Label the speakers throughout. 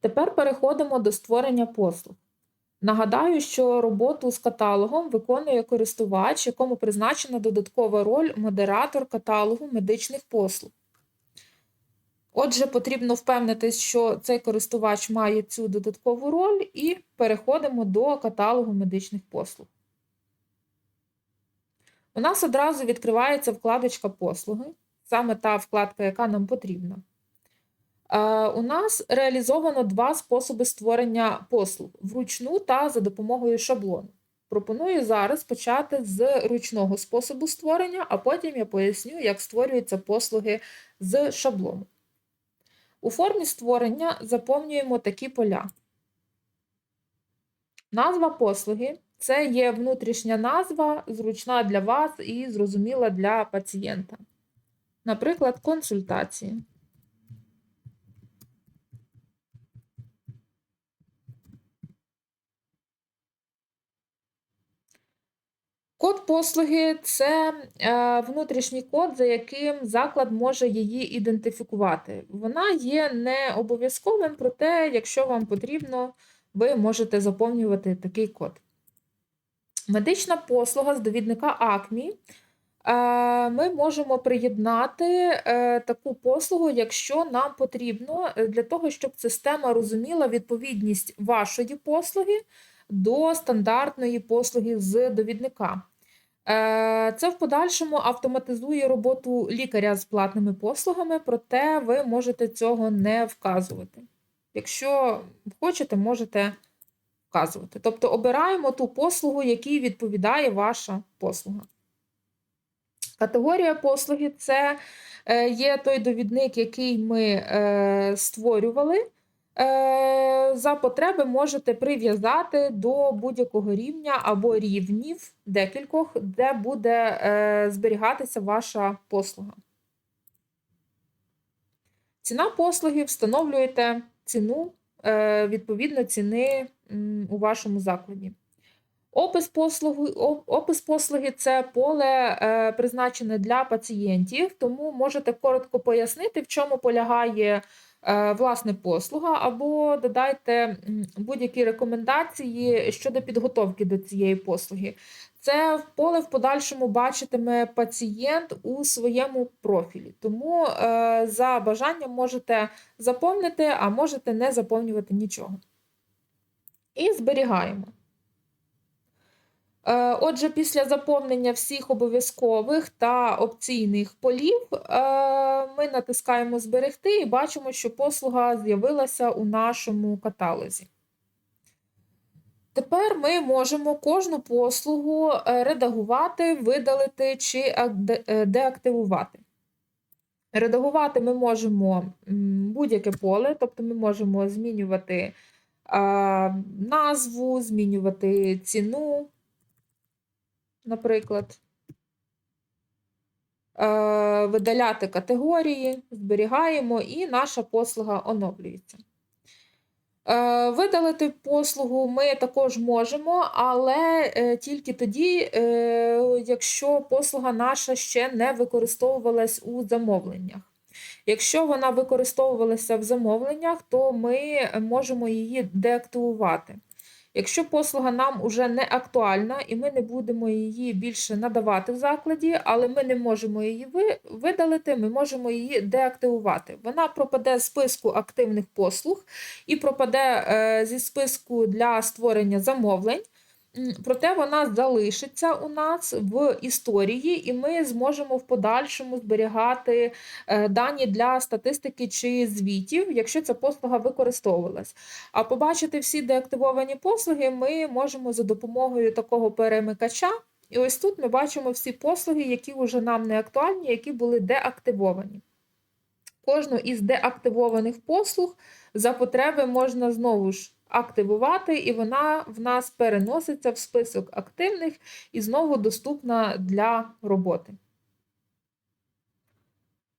Speaker 1: Тепер переходимо до створення послуг. Нагадаю, що роботу з каталогом виконує користувач, якому призначена додаткова роль модератор каталогу медичних послуг. Отже, потрібно впевнитись, що цей користувач має цю додаткову роль, і переходимо до каталогу медичних послуг. У нас одразу відкривається вкладочка послуги, саме та вкладка, яка нам потрібна. Е, У нас реалізовано два способи створення послуг вручну та за допомогою шаблону. Пропоную зараз почати з ручного способу створення, а потім я поясню, як створюються послуги з шаблону. У формі створення заповнюємо такі поля. Назва послуги це є внутрішня назва, зручна для вас і зрозуміла для пацієнта. Наприклад, консультації. Код послуги це е, внутрішній код, за яким заклад може її ідентифікувати. Вона є не обов'язковим, проте, якщо вам потрібно, ви можете заповнювати такий код. Медична послуга з довідника АКМІ. Е, Ми можемо приєднати е, таку послугу, якщо нам потрібно, для того, щоб система розуміла відповідність вашої послуги до стандартної послуги з довідника. Е, Це в подальшому автоматизує роботу лікаря з платними послугами, проте ви можете цього не вказувати. Якщо хочете, можете вказувати. Тобто обираємо ту послугу, якій відповідає ваша послуга. Категорія послуги це е, є той довідник, який ми е, створювали. Е, за потреби можете прив'язати до будь-якого рівня або рівнів декількох, де буде зберігатися ваша послуга. Ціна послуги встановлюєте ціну відповідно ціни у вашому закладі. Опис послуги опис послуги це поле е, призначене для пацієнтів, тому можете коротко пояснити, в чому полягає е, власне послуга, або додайте будь-які рекомендації щодо підготовки до цієї послуги. Це поле в подальшому бачитиме пацієнт у своєму профілі, тому е, за бажанням можете заповнити, а можете не заповнювати нічого. І зберігаємо. Е, отже, після заповнення всіх обов'язкових та опційних полів е, ми натискаємо Зберегти і бачимо, що послуга з'явилася у нашому каталозі. Тепер ми можемо кожну послугу е, редагувати, видалити чи деактивувати. Редагувати ми можемо будь-яке поле, тобто ми можемо змінювати назву, змінювати ціну наприклад, е, видаляти категорії, зберігаємо, і наша послуга оновлюється. Е, видалити послугу ми також можемо, але е, тільки тоді, якщо послуга наша ще не використовувалась у замовленнях. Якщо вона використовувалася в замовленнях, то ми можемо її деактивувати. Якщо послуга нам уже не актуальна і ми не будемо її більше надавати в закладі, але ми не можемо її видалити, ми можемо її деактивувати. Вона пропаде з списку активних послуг і пропаде е, зі списку для створення замовлень. Проте вона залишиться у нас в історії, і ми зможемо в подальшому зберігати е, дані для статистики чи звітів, якщо ця послуга використовувалась. А побачити всі деактивовані послуги ми можемо за допомогою такого перемикача. І ось тут ми бачимо всі послуги, які вже нам не актуальні, які були деактивовані. Кожну із деактивованих послуг за потреби можна знову ж активувати, і вона в нас переноситься в список активних і знову доступна для роботи.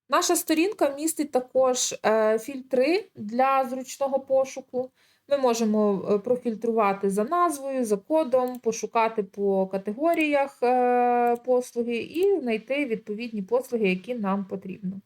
Speaker 1: Наша сторінка містить також е, фільтри для зручного пошуку. Ми можемо е, профільтрувати за назвою, за кодом, пошукати по категоріях е, послуги і знайти відповідні послуги, які нам потрібно.